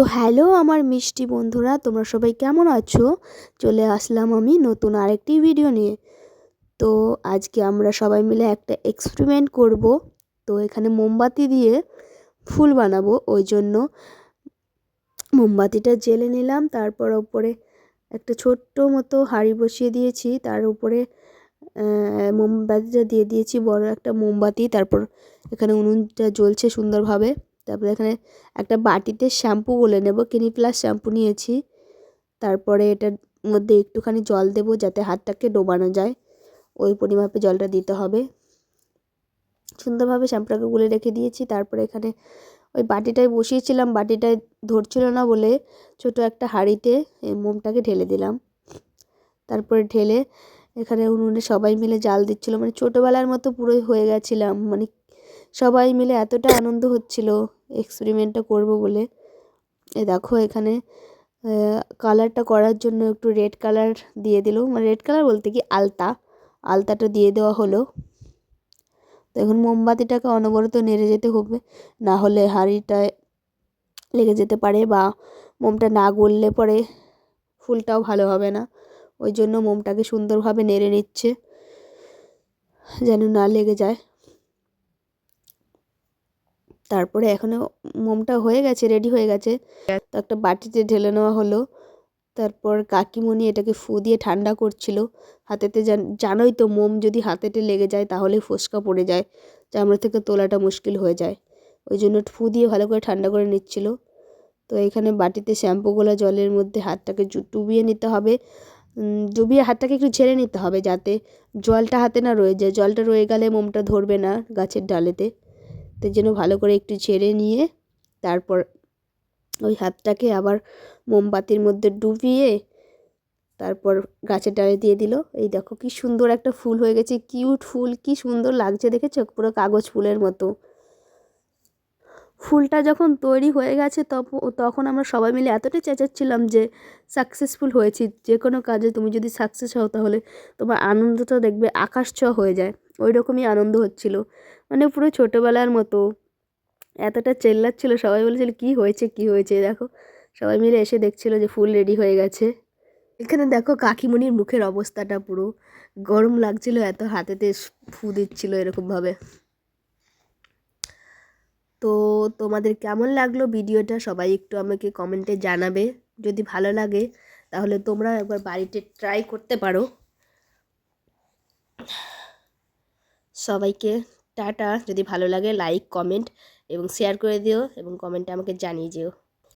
তো হ্যালো আমার মিষ্টি বন্ধুরা, তোমরা সবাই কেমন আছো? চলে আসলাম আমি নতুন আরেকটি ভিডিও নিয়ে। তো আজকে আমরা সবাই মিলে একটা এক্সপেরিমেন্ট করব। তো এখানে মোমবাতি দিয়ে ফুল বানাবো, ওই জন্য মোমবাতিটা জেলে নিলাম, তারপর ওপরে একটা ছোট্ট মতো হাঁড়ি বসিয়ে দিয়েছি, তার উপরে মোমবাতিটা দিয়ে দিয়েছি, বড় একটা মোমবাতি, তারপর এখানে উনুনটা জ্বলছে সুন্দরভাবে। তারপরে এখানে একটা বাটিতে শ্যাম্পু বলে নেব কিনি প্লাস শ্যাম্পু নিয়েছি। তারপরে এটার মধ্যে একটুখানি জল দেব যাতে হাতটাকে ডোবানো যায়। ওই পরিমাপে জলটা দিতে হবে। সুন্দরভাবে শ্যাম্পুটাকে গুলে রেখে দিয়েছি। তারপরে এখানে ওই বাটিটায় বসিয়েছিলাম, বাটিটায় ধরছিল না বলে ছোট একটা হাঁড়িতে মোমটাকে ঢেলে দিলাম। তারপরে ঢেলে এখানে উনুনে সবাই মিলে জাল দিচ্ছিল। মানে ছোটোবেলার মতো পুরোই হয়ে গেছিলাম। মানে সবাই মিলে এতটা আনন্দ হচ্ছিল এক্সপেরিমেন্টটা করব বলে। এ দেখো এখানে কালারটা করার জন্য একটু রেড কালার দিয়ে দিল। মানে রেড কালার বলতে কি? আলতা। আলতাটা দিয়ে দেওয়া হলো। তো এখন মোমবাতিটাকে অনবরত নেড়ে যেতে হবে। না হলে হাঁড়িটায় লেগে যেতে পারে বা মোমটা না গললে পরে ফুলটাও ভালো হবে না। ওই জন্য মোমটাকে সুন্দরভাবে নেড়ে নিচ্ছে, যেন না লেগে যায়। তারপরে এখনও মোমটা হয়ে গেছে রেডি হয়ে গেছে। তো একটা বাটিতে ঢেলে নেওয়া হলো। তারপর কাকিমণি এটাকে ফু দিয়ে ঠান্ডা করছিল। হাতেতে জানোই তো মোম যদি হাতেতে লেগে যায় তাহলে ফোসকা পড়ে যায়। চামড়া থেকে তোলাটা মুশকিল হয়ে যায়। ওই জন্য ফু দিয়ে ভালো করে ঠান্ডা করে নিচ্ছিল। তো এখানে বাটিতে শ্যাম্পুগুলো জলের মধ্যে হাতটাকে ডুবিয়ে নিতে হবে। ডুবিয়ে হাতটাকে একটু ঝেড়ে নিতে হবে যাতে জলটা হাতে না রয়ে যায়। জলটা রয়ে গেলে মোমটা ধরবে না গাছের ডালেতে। তার জন্য ভালো করে একটু ছেড়ে নিয়ে তারপর ওই হাতটাকে আবার মোমবাতির মধ্যে ডুবিয়ে তারপর গাছের ডালে দিয়ে দিল। এই দেখো কি সুন্দর একটা ফুল হয়ে গেছে, কিউট ফুল, কি সুন্দর লাগছে দেখেছ? পুরো কাগজ ফুলের মতো। ফুলটা যখন তৈরি হয়ে গেছে তখন আমরা সবাই মিলে এতটাই চেঁচাচ্ছিলাম যে সাকসেসফুল হয়েছি। যে কোনো কাজে তুমি যদি সাকসেস হও তাহলে তোমার আনন্দটা দেখবে, আকাশ ছোঁয়া হয়ে যায়। ওই রকমই আনন্দ হচ্ছিল। মানে পুরো ছোটোবেলার মতো। এতটা চেল্লাচ্ছিলো, সবাই বলেছিল, কী হয়েছে কী হয়েছে? দেখো, সবাই মিলে এসে দেখছিলো যে ফুল রেডি হয়ে গেছে। এখানে দেখো কাকিমণির মুখের অবস্থাটা পুরো। গরম লাগছিল, এত হাতেতে ফু দিচ্ছিল এরকমভাবে। তো তোমাদের কেমন লাগল ভিডিওটা? সবাই একটু আমাকে কমেন্টে জানাবে। যদি ভালো লাগে, তাহলে তোমরা একবার বাড়িতে ট্রাই করতে পারো। সবাইকে টাটা। যদি ভালো লাগে লাইক কমেন্ট এবং শেয়ার করে দিও এবং কমেন্টে আমাকে জানিয়ে যেও।